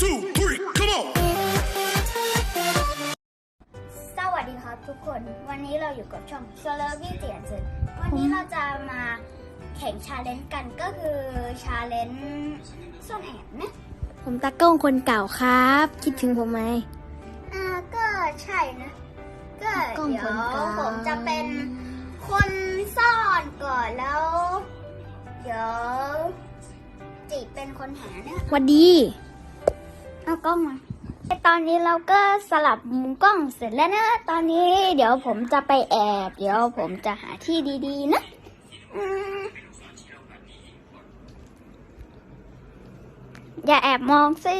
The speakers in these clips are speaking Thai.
two, three, come on. สวัสดีครับทุกคน วันนี้เราอยู่กับช่องเชลวี่เตียนซึนวันนี้เราจะมาแข่งชาเลนจ์กันก็คือชาเลนจ์ซ่อนแอบนะผมตากล้องคนเก่าครับ คิดถึงผมไหมอ่าก็ใช่นะ ก็กล้องเดี๋ยคนวกลางผมจะเป็นคนซ่อนก่อนแล้ว เดี๋ยวจีบเป็นคนหาเนี่ยหวัดดี เอากล้องมาตอนนี้เราก็สลับมุมกล้องเสร็จแล้วนะ ตอนนี้เดี๋ยวผมจะไปแอบ เดี๋ยวผมจะหาที่ดีๆนะอย่าแอบมองสิ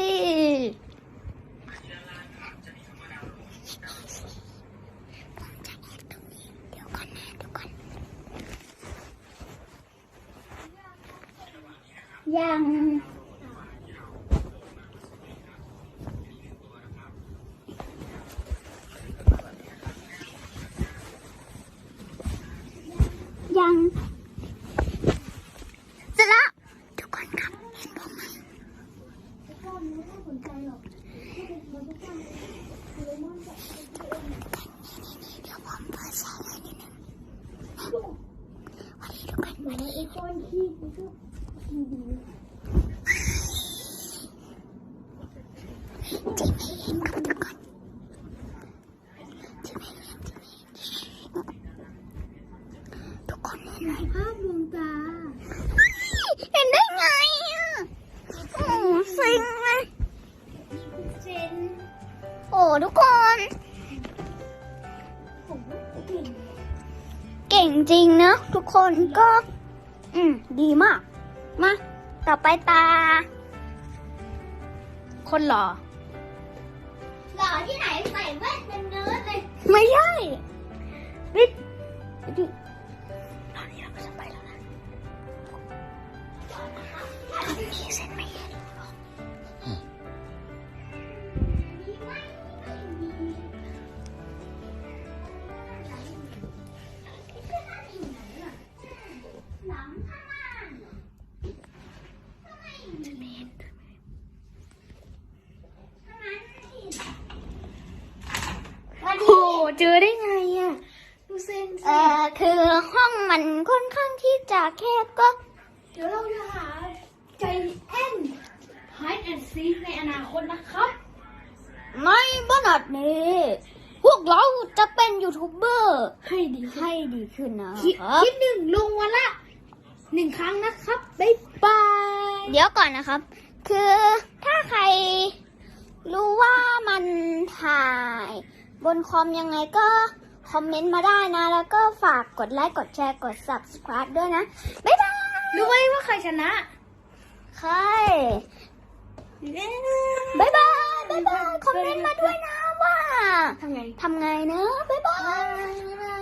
ยังเสร็จแล้วทุกคนครับเห็นผมไหม เดี๋ยว โอ้ทุกคน เก่งจริงนะทุกคนก็ อืม ดีมาก มา ต่อไปตา คนหล่อ หล่อที่ไหนใส่แว่นเป็นเนื้อเลย ไม่ใช่ริ เจอได้ไงอะดูเส้นเอ่อคือห้องมันค่อนข้างที่จะแคบก็ เดี๋ยวเราจะหาใจแอนไฮแอนซีในอนาคตนะครับไม่บ้านนี้ พวกเราจะเป็นยูทูบเบอร์ให้ดีให้ดีขึ้นนะคลิปครับคลิปหนึ่งลงวันละหนึ่งครั้งนะครับ บ๊ายบาย เดี๋ยวก่อนนะครับ คือถ้าใครรู้ว่ามันถ่าย บนคอมยังไงก็คอมเมนต์มาได้นะ แล้วก็ฝากกดไลค์กดแชร์กด subscribe ด้วยนะ บ๊ายบายรู้ไหมว่าใครชนะ ใคร บ๊ายบาย บ๊ายบาย คอมเมนต์มาด้วยนะว่าทำไงทำไงนะ บ๊ายบาย